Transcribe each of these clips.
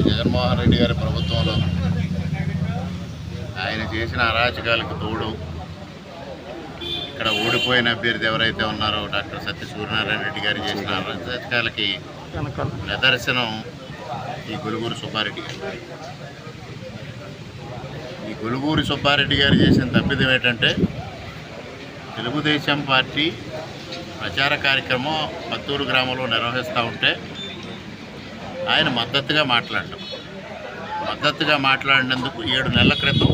జగన్మోహన్ రెడ్డి గారి ప్రభుత్వంలో ఆయన చేసిన అరాచకాలకు తోడు ఇక్కడ ఓడిపోయిన అభ్యర్థి ఎవరైతే ఉన్నారో డాక్టర్ సత్య సూర్యనారాయణ రెడ్డి గారు చేసిన అరాచకాలకి నిదర్శనం ఈ గులుగూరు సుబ్బారెడ్డి గారు. ఈ సుబ్బారెడ్డి గారు చేసిన తప్పిదం ఏంటంటే తెలుగుదేశం పార్టీ ప్రచార కార్యక్రమం పత్తూరు గ్రామంలో నిర్వహిస్తూ ఉంటే ఆయన మద్దతుగా మాట్లాడటం మద్దతుగా మాట్లాడినందుకు ఏడు నెలల క్రితం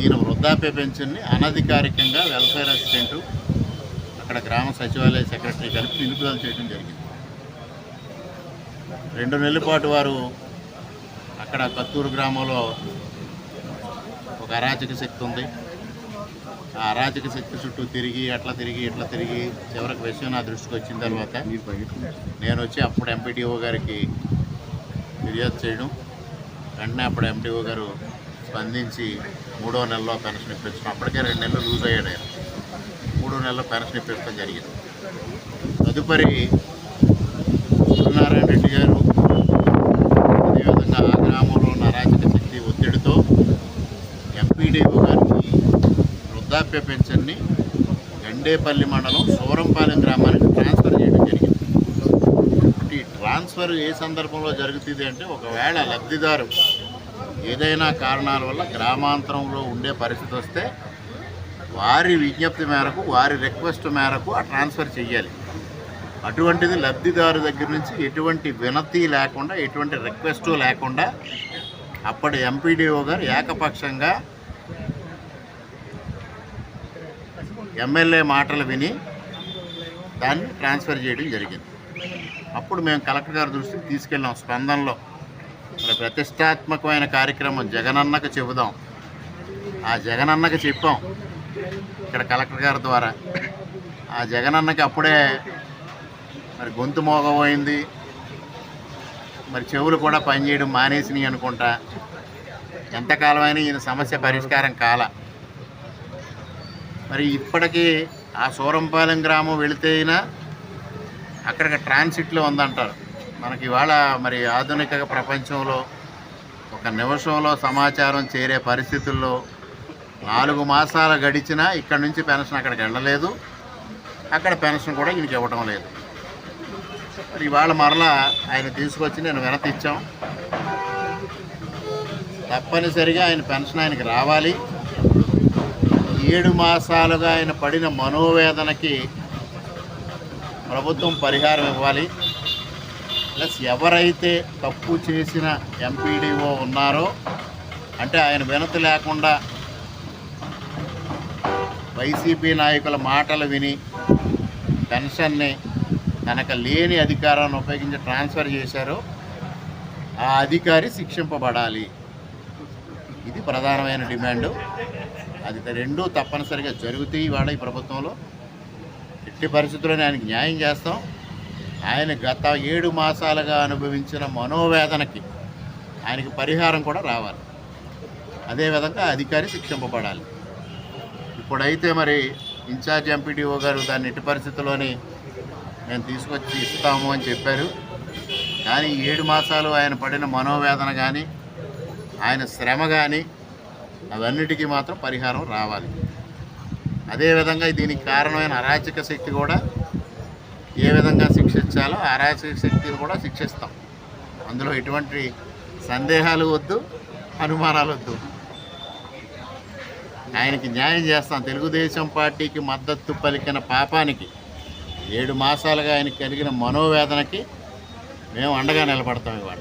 ఈయన వృద్ధాప్య పెన్షన్ని అనధికారికంగా వెల్ఫేర్ అసిస్టెంట్ అక్కడ గ్రామ సచివాలయ సెక్రటరీ కలిపి నిలుపుదల చేయడం జరిగింది. రెండు నెలల పాటు వారు అక్కడ కత్తూరు గ్రామంలో ఒక అరాచక శక్తి ఉంది. ఆ అరాచక శక్తి చుట్టూ తిరిగి అట్లా తిరిగి ఇట్లా తిరిగి చివరికి విషయం నా దృష్టికి వచ్చిన తర్వాత నేను వచ్చి అప్పుడు ఎంపీటీఓ గారికి ఫిర్యాదు చేయడం వెంటనే అప్పుడు ఎంపీఓ గారు స్పందించి మూడో నెలలో పెన్షన్ ఇప్పించడం. అప్పటికే రెండు నెలలు లూజ్ అయ్యాడు ఆయన. మూడో నెలల్లో పెన్షన్ ఇప్పించడం జరిగింది. తదుపరి సూర్యనారాయణ రెడ్డి గారు అదేవిధంగా ఆ గ్రామంలో ఉన్న అరాచక శక్తి ఒత్తిడితో ఎంపీడీఓ గారికి వృద్ధాప్య పెన్షన్ని గండేపల్లి మండలం సూరంపాలెం గ్రామానికి ట్రాన్స్ఫర్ చేయడం జరిగింది. ఈ ట్రాన్స్ఫర్ ఏ సందర్భంలో జరుగుతుంది అంటే ఒకవేళ లబ్ధిదారు ఏదైనా కారణాల వల్ల గ్రామాంతరంలో ఉండే పరిస్థితి వస్తే వారి విజ్ఞప్తి మేరకు వారి రిక్వెస్ట్ మేరకు ఆ ట్రాన్స్ఫర్ చేయాలి. అటువంటిది లబ్ధిదారు దగ్గర నుంచి ఎటువంటి వినతి లేకుండా ఎటువంటి రిక్వెస్ట్ లేకుండా అప్పటి ఎంపీడీఓ గారు ఏకపక్షంగా ఎమ్మెల్యే మాటలు విని దాన్ని ట్రాన్స్ఫర్ చేయడం జరిగింది. అప్పుడు మేము కలెక్టర్ గారి దృష్టికి తీసుకెళ్ళాం స్పందనలో. మరి ప్రతిష్టాత్మకమైన కార్యక్రమం జగనన్నకు చెబుదాం. ఆ జగనన్నకు చెప్పాం. ఇక్కడ కలెక్టర్ గారి ద్వారా. ఆ జగనన్నకి అప్పుడే మరి గొంతు మోగబోయింది. మరి చెవులు కూడా పనిచేయడం మానేసినాయి అనుకుంటా. ఎంతకాలమైనా ఈయన సమస్య పరిష్కారం కాల. మరి ఇప్పటికీ ఆ సూరంపాలెం గ్రామం వెళితే అయినా అక్కడికి ట్రాన్సిట్లో ఉందంటారు. మనకి ఇవాళ మరి ఆధునిక ప్రపంచంలో ఒక నిమిషంలో సమాచారం చేరే పరిస్థితుల్లో నాలుగు మాసాలు గడిచినా ఇక్కడ నుంచి పెన్షన్ అక్కడికి వెళ్ళలేదు. అక్కడ పెన్షన్ కూడా ఈయనకి ఇవ్వటం లేదు. మరి ఇవాళ మరలా ఆయన తీసుకొచ్చి నేను వెనతిచ్చాం. తప్పనిసరిగా ఆయన పెన్షన్ ఆయనకి రావాలి. ఏడు మాసాలుగా ఆయన పడిన మనోవేదనకి ప్రభుత్వం పరిహారం ఇవ్వాలి. ప్లస్ ఎవరైతే తప్పు చేసిన ఎంపీడీఓ ఉన్నారో అంటే ఆయన వినతి లేకుండా వైసీపీ నాయకుల మాటలు విని పెన్షన్ని తనకు లేని అధికారాన్ని ఉపయోగించి ట్రాన్స్ఫర్ చేశారో ఆ అధికారి శిక్షింపబడాలి. ఇది ప్రధానమైన డిమాండు. అది రెండూ తప్పనిసరిగా జరుగుతాయి ఇవాళ ఈ ప్రభుత్వంలో. ఎట్టి పరిస్థితుల్లోనే ఆయనకి న్యాయం చేస్తాం. ఆయన గత ఏడు మాసాలుగా అనుభవించిన మనోవేదనకి ఆయనకి పరిహారం కూడా రావాలి. అదేవిధంగా అధికారి శిక్షింపబడాలి. ఇప్పుడైతే మరి ఇన్ఛార్జ్ ఎంపీడీఓ గారు దాన్ని ఎట్టి పరిస్థితుల్లోని మేము తీసుకొచ్చి ఇస్తాము అని చెప్పారు. కానీ ఏడు మాసాలు ఆయన పడిన మనోవేదన కానీ ఆయన శ్రమ కానీ అవన్నిటికీ మాత్రం పరిహారం రావాలి. అదేవిధంగా దీనికి కారణమైన అరాచక శక్తి కూడా ఏ విధంగా శిక్షించాలో అరాచక శక్తిని కూడా శిక్షిస్తాం. అందులో ఎటువంటి సందేహాలు వద్దు అనుమానాలు వద్దు. ఆయనకి న్యాయం చేస్తాం. తెలుగుదేశం పార్టీకి మద్దతు పలికిన పాపానికి ఏడు మాసాలుగా ఆయనకి కలిగిన మనోవేదనకి మేము అండగా నిలబడతాం ఇవాళ.